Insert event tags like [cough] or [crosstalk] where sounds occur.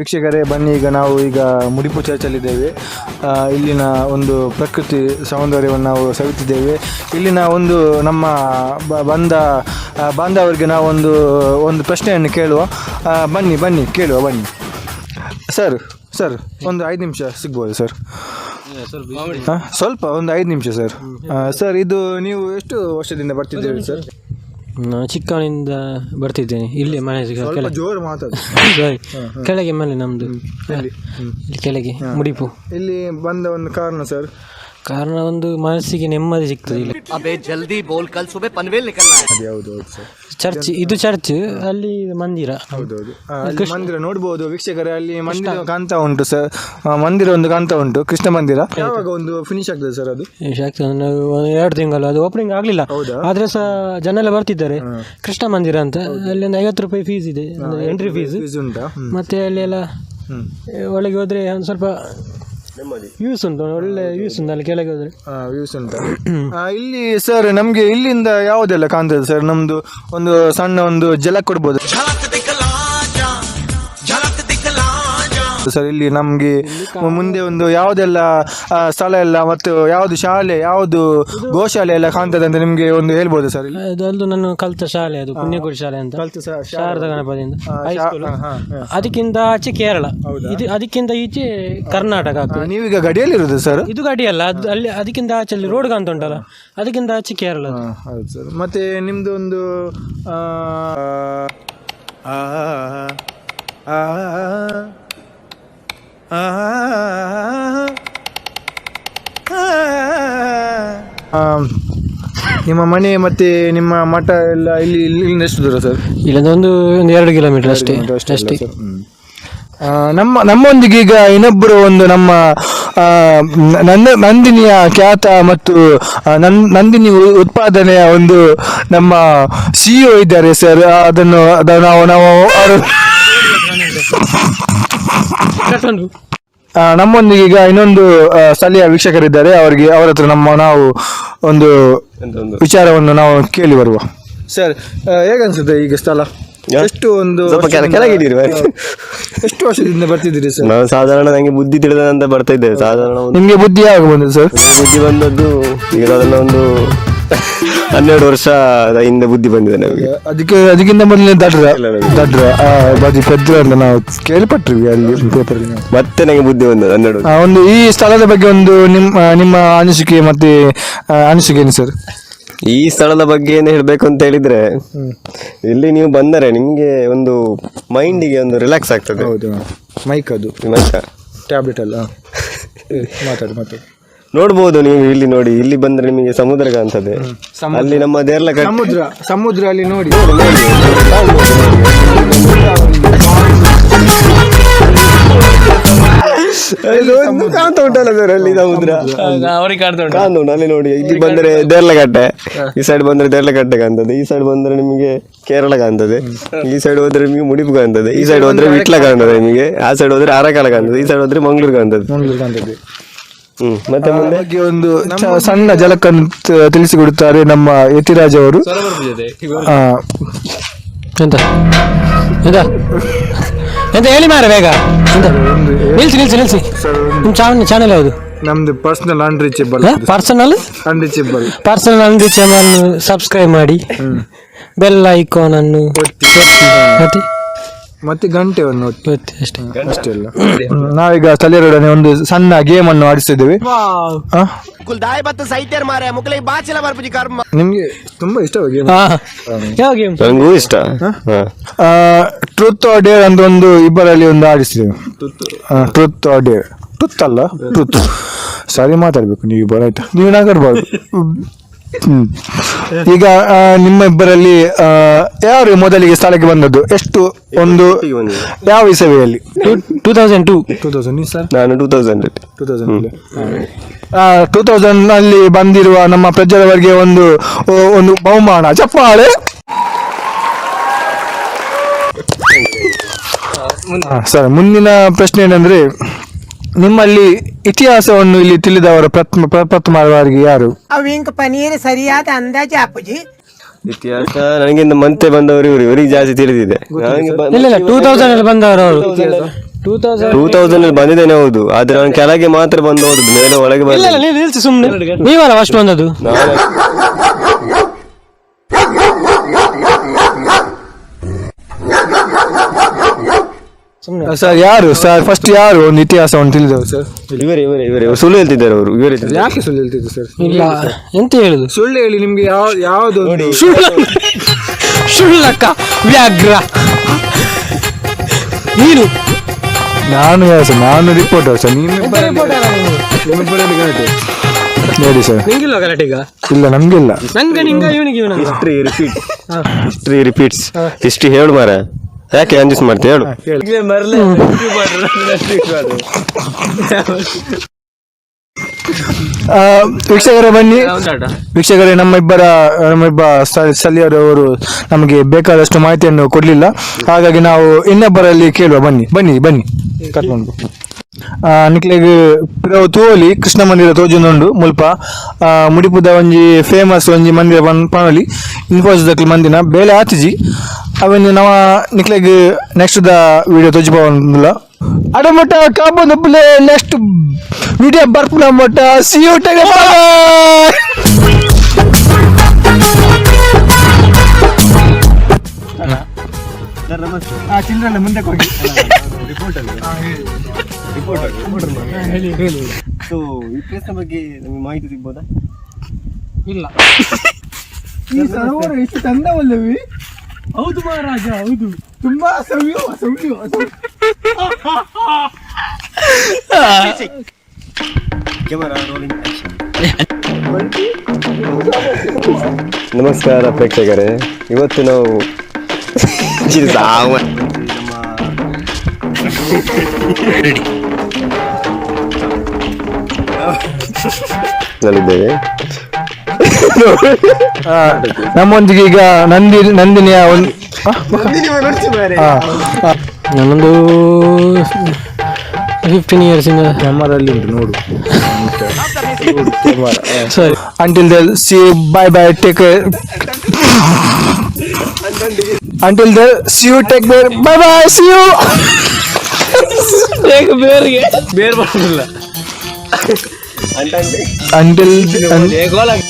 ವೀಕ್ಷಕರೇ, ಬನ್ನಿ. ಈಗ ನಾವು ಈಗ ಮುಡಿಪು ಚರ್ಚಲ್ಲಿದ್ದೇವೆ ಇಲ್ಲಿನ ಒಂದು ಪ್ರಕೃತಿ ಸೌಂದರ್ಯವನ್ನು ನಾವು ಸವಿತಿದ್ದೇವೆ. ಇಲ್ಲಿನ ಒಂದು ನಮ್ಮ ಬಂದ ಬಾಂಧವರಿಗೆ ನಾವು ಒಂದು ಪ್ರಶ್ನೆಯನ್ನು ಕೇಳುವ ಬನ್ನಿ ಬನ್ನಿ, ಕೇಳುವ, ಬನ್ನಿ. ಸರ್ ಸರ್, ಒಂದು ಐದು ನಿಮಿಷ ಸಿಗ್ಬೋದು, ಸರ್. ಸ್ವಲ್ಪ, ಒಂದು ಐದು ನಿಮಿಷ, ಸರ್. ಸರ್, ಇದು ನೀವು ಎಷ್ಟು ವರ್ಷದಿಂದ ಬರ್ತಿದ್ದೀರಿ, ಸರ್? ನಾನು ಚಿಕ್ಕವನಿಂದ ಬರ್ತಿದ್ದೇನೆ. ಇಲ್ಲಿ ಮನೆ ಕೆಳಗೆ. ಜೋರು ಮಾತಾಡಿ. [laughs] Sorry. ಕೆಳಗೆ ಮನೆ ನಮ್ದು. ಇಲ್ಲಿ. ಕೆಳಗೆ ಮುಡಿಪು. ಇಲ್ಲಿ ಬಂದ ಒಂದು ಕಾರಣ ಸರ್ ಕಾರಣ ಒಂದು ಮನಸ್ಸಿಗೆ ನೆಮ್ಮದಿ ಸಿಗ್ತದೆ ಇಲ್ಲಿ. ಜಲ್ದಿ ಬೋಲ್ ಪನ್ವೇಲ್ ಹೌದು ಚರ್ಚ್ ಇದು ಚರ್ಚ್ ಅಲ್ಲಿ ಮಂದಿರ. ಹೌದೌದು ಮಂದಿರ ನೋಡ್ಬೋದು ವೀಕ್ಷಕರೇ ಅಲ್ಲಿ ಮಂದಿರ ಕಾಣ್ತಾ ಉಂಟು ಸರ್. ಮಂದಿರ ಒಂದು ಕಾಣ್ತಾ ಉಂಟು ಕೃಷ್ಣ ಮಂದಿರ. ಯಾವಾಗ ಒಂದು ಫಿನಿಶ್ ಆಗ್ತದೆ ಸರ್ ಅದು? ಎರಡು ತಿಂಗಳು ಅದು ಓಪನಿಂಗ್ ಆಗ್ಲಿಲ್ಲ. ಆದ್ರೆ ಸಹ ಜನ ಎಲ್ಲ ಬರ್ತಿದ್ದಾರೆ ಕೃಷ್ಣ ಮಂದಿರ ಅಂತ. ಅಲ್ಲಿ ಒಂದು ಐವತ್ತು ರೂಪಾಯಿ ಫೀಸ್ ಇದೆ. ಎಂಟ್ರಿ ಫೀಸ್ ಮತ್ತೆ ಅಲ್ಲಿ ಎಲ್ಲ ಒಳಗೆ ಹೋದ್ರೆ ಒಂದು ಸ್ವಲ್ಪ ವ್ಯೂಸ್ ಉಂಟು ಒಳ್ಳೆ ವ್ಯೂಸ್ ಉಂಟು ಅಲ್ಲಿ ಕೆಳಗೆ ಹೋದ್ರೆ. ಆ, ವ್ಯೂಸ್ ಉಂಟು. ಆ, ಇಲ್ಲಿ ಸರ್ ನಮ್ಗೆ ಇಲ್ಲಿಂದ ಯಾವುದೆಲ್ಲ ಕಾಣ್ತದೆ ಸರ್ ನಮ್ದು ಒಂದು ಸಣ್ಣ ಒಂದು ಜಲ ಕೊಡ್ಬೋದು. ಸರ್. ಇಲ್ಲಿ ನಮ್ಗೆ ಮುಂದೆ ಒಂದು ಯಾವುದೆಲ್ಲ ಸ್ಥಳ ಎಲ್ಲ ಮತ್ತು ಯಾವುದು ಶಾಲೆ ಯಾವುದು ಗೋಶಾಲೆ ಎಲ್ಲ ಕಾಣ್ತದೆ ಅಂತ ನಿಮ್ಗೆ ಒಂದು ಹೇಳ್ಬೋದು ಸರ್ ಇಲ್ಲಿ? ಅದು ಅಲ್ದು ನಾನು ಕಲ್ತ ಶಾಲೆ ಅದು ಪುಣ್ಯಗುಡಿ ಶಾಲೆ ಅಂತ. ಕಲ್ತು ಶಾರದಾ ಗಣಪತಿಯಿಂದ. ಅದಕ್ಕಿಂತ ಆಚೆ ಕೇರಳ. ಇದು ಅದಕ್ಕಿಂತ ಈಚೆ ಕರ್ನಾಟಕ ಆಗ್ತದೆ. ನೀವೀಗ ಗಡಿಯಲ್ಲಿರೋದು ಸರ್? ಇದು ಗಾಡಿ ಅಲ್ಲ ಅದು ಅಲ್ಲಿ ಅದಕ್ಕಿಂತ ಆಚೆ ಅಲ್ಲಿ ರೋಡ್ ಕಾಣ್ತಾ ಉಂಟಲ್ಲ ಅದಕ್ಕಿಂತ ಆಚೆ ಕೇರಳ ಅದು. ಹೌದು ಸರ್. ಮತ್ತೆ ನಿಮ್ದು ಒಂದು ಆ, ಆ, ಆ, ನಿಮ್ಮ ಮನೆ ಮತ್ತೆ ನಿಮ್ಮ ಮಠ ಎಲ್ಲ ಇಲ್ಲಿ ಇಲ್ಲಿಂದ ಎಷ್ಟು ದೂರ ಸರ್? ಇಲ್ಲಿಂದ ಒಂದು ಒಂದು ಎರಡು ಕಿಲೋಮೀಟರ್ ಅಷ್ಟೇ ಅಷ್ಟೇ. ಆ, ನಮ್ಮ ನಮ್ಮೊಂದಿಗೆ ಈಗ ಇನ್ನೊಬ್ಬರು ಒಂದು ನಮ್ಮ ಆ, ನಂದ ನಂದಿನಿಯ ಖ್ಯಾತ ಮತ್ತು ಆ, ನನ್- ನಂದಿನಿ ಉ- ಉತ್ಪಾದನೆಯ ಒಂದು ನಮ್ಮ ಸಿಇಒ ಇದ್ದಾರೆ ಸರ್. ಅದನ್ನು ಅದನ್ನು ನಾವು ನಾವು ಅವರು ನಮ್ಮೊಂದಿಗೆ ಈಗ ಇನ್ನೊಂದು ಸ್ಥಳೀಯ ವೀಕ್ಷಕರಿದ್ದಾರೆ. ಅವರಿಗೆ ಅವರ ಹತ್ರ ನಮ್ಮ ನಾವು ಒಂದು ವಿಚಾರವನ್ನು ನಾವು ಕೇಳಿ ಬರುವ. ಸರ್. ಹೇಗನ್ಸುತ್ತೆ ಈಗ ಸ್ಥಳ? ಎಷ್ಟು ಒಂದು ಕೆಳಗಿದ್ದೀರಿ ಎಷ್ಟು ವರ್ಷದಿಂದ ಬರ್ತಿದ್ದೀರಿ ಸರ್? ನಾವು ಸಾಧಾರಣ ನಂಗೆ ಬುದ್ಧಿ ತಿಳಿದಂತ ಬರ್ತಾ ಇದ್ದೇವೆ. ಸಾಧಾರಣ ನಿಮಗೆ ನಿಮ್ಗೆ ಬುದ್ಧಿ ಯಾವಾಗ ಬಂದಿದೆ ಸರ್? ಬುದ್ಧಿ ಬಂದದ್ದು ಈಗ ಅದನ್ನ ಒಂದು ಹನ್ನೆರಡು ವರ್ಷ ಹಿಂದೆ ಬುದ್ಧಿ ಬಂದಿದೆ ನಮಗೆ. ಅದಕ್ಕೆ ಅದಕ್ಕಿಂತ ಮೊದಲೇ ದಡ್ರ. ದಡ್ರ ಆ, ಬದಿ ಪೆದ್ರ ಅಂತ ನಾವು ಕೇಳ್ಪಟ್ರಿ ಅಲ್ಲಿ ಪೇಪರ್ ಮತ್ತೆ ನನಗೆ ಬುದ್ಧಿ ಬಂದದ್ದು ಹನ್ನೆರಡು. ಒಂದು ಈ ಸ್ಥಳದ ಬಗ್ಗೆ ಒಂದು ನಿಮ್ಮ ನಿಮ್ಮ ಅನಿಸಿಕೆ ಮತ್ತೆ ಆ, ಅನಿಸಿಕೆ ಏನು ಸರ್? ಈ ಸ್ಥಳದ ಬಗ್ಗೆ ಏನು ಹೇಳಬೇಕು ಅಂತ ಹೇಳಿದ್ರೆ ಇಲ್ಲಿ ನೀವು ಬಂದರೆ ನಿಮಗೆ ಒಂದು ಮೈಂಡಿಗೆ ಒಂದು ರಿಲ್ಯಾಕ್ಸ್ ಆಗ್ತದೆ. ಹೌದು ಮೈಕ್ ಅದು. ಟ್ಯಾಬ್ಲೆಟ್ ಅಲ್ಲ. [laughs] ಮಾತಾಡಿ ಮಾತಾಡಿ. ನೋಡ್ಬೋದು ನೀವು ಇಲ್ಲಿ ನೋಡಿ ಇಲ್ಲಿ ಬಂದ್ರೆ ನಿಮಗೆ ಸಮುದ್ರ ಕಾಣ್ತದೆ. ಅಲ್ಲಿ ನಮ್ಮ ದೇರ್ಲ ಸಮುದ್ರ ಸಮುದ್ರ ಅಲ್ಲಿ ನೋಡಿ. ಕಾಣ್ತಾ ಉಂಟಲ್ಲ ಸರ್ ಅಲ್ಲಿ ಸಮುದ್ರ? ಅವ್ರಿಗೆ ಕಾಣ್ತಾ ಉಂಟು ಕಾಣ್ತಾ ಉಂಟು. ಅಲ್ಲಿ ನೋಡಿ ಇಲ್ಲಿ ಬಂದ್ರೆ ದೇರ್ಲಗಟ್ಟೆ ಈ ಸೈಡ್ ಬಂದ್ರೆ ದೇರ್ಲಗಟ್ಟೆ ಕಾಣ್ತದೆ ಈ ಸೈಡ್ ಬಂದ್ರೆ ನಿಮಗೆ ಕೇರಳ ಕಾಣ್ತದೆ. ಈ ಸೈಡ್ ಹೋದ್ರೆ ನಿಮಗೆ ಮುಡಿಪು ಕಾಣ್ತದೆ ಈ ಸೈಡ್ ಹೋದ್ರೆ ವಿಟ್ಲ ಕಾಣ್ತದೆ ನಿಮಗೆ ಆ ಸೈಡ್ ಹೋದ್ರೆ ಅರಕಾಲ ಕಾಣ್ತದೆ ಈ ಸೈಡ್ ಹೋದ್ರೆ ಮಂಗಳೂರು ಕಾಣ್ತದೆ. ಮಂಗಳೂರು ಕಾಣ್ತದೆ. ಮತ್ತೆ ಮುಂದೆ? ಬಗ್ಗೆ ಒಂದು ಚ- ಸಣ್ಣ ಜಲಕನ್ನು ತ- ತಿಳಿಸಿಕೊಡುತ್ತಾರೆ ನಮ್ಮ ಯತಿರಾಜ್ ಅವರು. ಆ, ಎಂತ? ಎಂತ? ಎಂತ ಹೇಳಿ ಮಾರ ಬೇಗ. ಎಂತ? ನಿಲ್ಸಿ ನಿಲ್ಸಿ ನಿಲ್ಸಿ. ನಿಮ್ಮ ಚಾನಲ್ ಚಾನಲ್ ಯಾವುದು? ನಮ್ದು personal unreachable personal unreachable personal ಅಂಗಡಿ ಚಾನಲ್ ಸಬ್ಸ್ಕ್ರೈಬ್ ಮಾಡಿ. ಬೆಲ್ ಐಕಾನ್ ಅನ್ನು ಒತ್ತಿ. ಮತ್ತೆ ಮತ್ತೆ ಗಂಟೆ ಒಂದು ಮತ್ತೆ ಅಷ್ಟೇ. ಅಷ್ಟೇ ಅಲ್ಲ. ಹ್ಮ್, ನಾವೀಗ ಸ್ಥಳೀಯರೊಡನೆ ಒಂದು ಸಣ್ಣ ಗೇಮ್ ಅನ್ನು ಆಡಿಸ್ತಿದ್ದೇವೆ. ಆ? ಗುಲ್ದಾಯ್ ಬತ್ತು ಸೈತ್ಯರ್ ಮಾರೆ ಮುಕ್ಲಿ ಬಾಚಿಲ ಬರ್ಪಿಜಿ ಕರ್ಮ. ನಿಮಗೆ ತುಂಬಾ ಇಷ್ಟ ಗೇಮ್ ಹಾ. ಯಾವ ಗೇಮ್ ನನಗೂ ಇಷ್ಟ. ಟ್ರೂತ್ ಆರ್ ಡೇ ಅಂತ ಒಂದು ಇಬ್ಬರಲ್ಲಿ ಒಂದು ಆಡಿಸ್ತಿದ್ದೇವೆ ಟ್ರೂತ್ ಆರ್ ಡೇ ಟ್ರೂತ್ ಅಲ್ಲ ಟ್ರೂತ್ ಸಾರಿ ಮಾತಾಡ್ಬೇಕು ನೀವು ಇಬ್ಬರು ಆಯ್ತಾ ನೀವು ನಾಗರ್ಬಾರ್ದು [laughs] ಹ್ಮ್. ಈಗ ಆ, ನಿಮ್ಮ ಇಬ್ಬರಲ್ಲಿ ಆ, ಯಾರು ಮೊದಲಿಗೆ ಸ್ಥಳಕ್ಕೆ ಬಂದದ್ದು? ಎಷ್ಟು? ಒಂದು ಯಾವ ಇಸವಿಯಲ್ಲಿ two thousand two two thousand sir ನಾನು two thousand two thousand two thousand ಅಲ್ಲಿ ಬಂದಿರುವ ನಮ್ಮ ಪ್ರಜೆಯವರಿಗೆ ಒಂದು ಒಂದು ಬಹುಮಾನ. ಚಪ್ಪಾಳೆ ಸರ್ ಮುಂದಿನ ಪ್ರಶ್ನೆ ಏನಂದ್ರೆ ನಿಮ್ಮಲ್ಲಿ ಇತಿಹಾಸವನ್ನು ಇಲ್ಲಿ ತಿಳಿದವರು ಪ್ರಥಮ ಪ್ರಪ್ರಥಮವಾಗಿ ಯಾರು? ಅವಿಂಕ ಪನೀರ್ ಸರಿಯಾದ ಅಂದಾಜು ಅಪ್ಪುಜಿ ಇತಿಹಾಸ ನನಗಿಂತ ಮಂತೆ ಬಂದವರು ಇವರು ಇವರಿಗೆ ಜಾಸ್ತಿ ತಿಳಿದಿದೆ. ಇಲ್ಲ ಇಲ್ಲ ಟೂ ತೌಸಂಡ್ ಅಲ್ಲಿ ಬಂದವರು ಅವರು. ಟೂ ತೌಸಂಡ್ ಟೂ ತೌಸಂಡ್ ಬಂದಿದ್ದೇನೆ ಹೌದು. ಆದ್ರೆ ನಾನು ಕೆಳಗೆ ಮಾತ್ರ ಬಂದು ಹೋದದ್ದು ಮೇಲೆ ಒಳಗೆ ಇಲ್ಲ ಬಂದ ನಿಲ್ಸಿ ಸುಮ್ಮನೆ ನೀವಲ್ಲ ಫಸ್ಟ್ ಬಂದದ್ದು? ಸರ್ ಯಾರು? ಸರ್ ಫಸ್ಟ್ ಯಾರು? ಒಂದು ಇತಿಹಾಸವನ್ನು ತಿಳಿದವರು ಸರ್. ಇವರೇ ಇವರೇ ಇವರೇ. ಇವ್ರು ಸುಳ್ಳು ಹೇಳ್ತಿದ್ದಾರೆ ಅವರು ಇವರೇ ಯಾಕೆ ಸುಳ್ಳು ಹೇಳ್ತಿದ್ರು ಸರ್? ಇಲ್ಲ ಎಂತ ಹೇಳುದು? ಸುಳ್ಳು ಹೇಳಿ ನಿಮ್ಗೆ ಯಾವ ಯಾವ್ದು ಸುಳ್ಳು ಶುಳ್ಳಕ್ಕ ವ್ಯಾಘ್ರ. ನೀನು? ನಾನು ಯಾವ ಸರ್? ನಾನು ರಿಪೋರ್ಟರ್ ಸರ್. ನೀನು ನೋಡಿ ಸರ್. ನಿಂಗಿಲ್ಲ ಗಲಾಟೆ ಈಗ? ಇಲ್ಲ ನಮ್ಗಿಲ್ಲ. ನಂಗೆ ನಿಂಗ ಇವನಿಗೆ ಇವನಿಗೆ history repeats history repeats history ಹೇಳು ಮಾರ ಯಾಕೆ ಅಂಜಿಸ್ ಮಾಡ್ತೀಯ? ಹೇಳು. ಆ, ವೀಕ್ಷಕರೇ ಬನ್ನಿ. ವೀಕ್ಷಕರೇ ನಮ್ಮ ಇಬ್ಬರ ನಮ್ಮ ಇಬ್ಬ ಸ್ಥ- ಸ್ಥಳೀಯರವರು ನಮಗೆ ಬೇಕಾದಷ್ಟು ಮಾಹಿತಿಯನ್ನು ಕೊಡಲಿಲ್ಲ. ಹಾಗಾಗಿ ನಾವು ಇನ್ನೊಬ್ಬರಲ್ಲಿ ಕೇಳುವ. ಬನ್ನಿ ಬನ್ನಿ ಬನ್ನಿ. ಕರ್ಕೊಂಡು. ನಿಕ್ಲೆಗ್ ಪಿರವು ತೂವಲಿ ಕೃಷ್ಣ ಮಂದಿರ ತೋಜೊಂದುಂಡು ಮುಲ್ಪ. ಆ, ಮುಡಿಪುದ ಒಂಜಿ ಫೇಮಸ್ ಒಂಜಿ ಮಂದಿರ ಪನ್ ಪನೊಲಿ. ಇನ್ಫೋಸಿಸ್ ದಕ್ಲು ಮಂದಿನ. ಬೇಲೆ ಆತಿಜಿ. ಅವೆನ್ ನವ ನಿಕ್ಲೆಗ್ ನೆಕ್ಸ್ಟ್ ದ ವಿಡಿಯೋ ತೋಜಿಪವಲ್ಲ ಅಡಮಟ ಕಾಬಂದು ಪ್ಲೇ ನೆಕ್ಸ್ಟ್ ವಿಡಿಯೋ ಬರ್ಪುನ ಮಟ್ಟ ಸಿ ಯು ಟೆಗೆ ಚಿಲ್ಡ್ರನ್ ಮುಂದೆ ಹೋಗಿ. ಬಗ್ಗೆ ನಮಗೆ ಮಾಹಿತಿ ಸಿಗ್ಬೋದಾ? ಇಲ್ಲ. ಈ ಸರೋವರ ಎಷ್ಟು ಚಂದವಲ್ಲವಿ? ಹೌದು ಮಹಾರಾಜ ಹೌದು ತುಂಬಾ ಸವ್ಯೋ ಸವ್ಯೋ ನಮಸ್ಕಾರ ಪ್ರೇಕ್ಷಕರೇ ಇವತ್ತು ನಾವು ಇದು ಸಾವ ನಲ್ಲಿದ್ದೇವೆ ನಮ್ಮೊಂದಿಗೆ ಈಗ ನಂದಿ ನಂದಿನಿಯ ಒಂದು ಫಿಫ್ಟೀನ್ ಇಯರ್ಸ್ ಇಂದ ನಮ್ಮದಲ್ಲಿ ಉಂಟು ನೋಡು. ಸರಿ. Until then see bye bye take until then see you take care bye bye see you take ಬೇರ್ಗೆ. ಬೇರ್ ಬರೋದಿಲ್ಲ ಅಂಟಿಲ್ ಅಂಟಿಲ್ ಅಂಟಿಲ್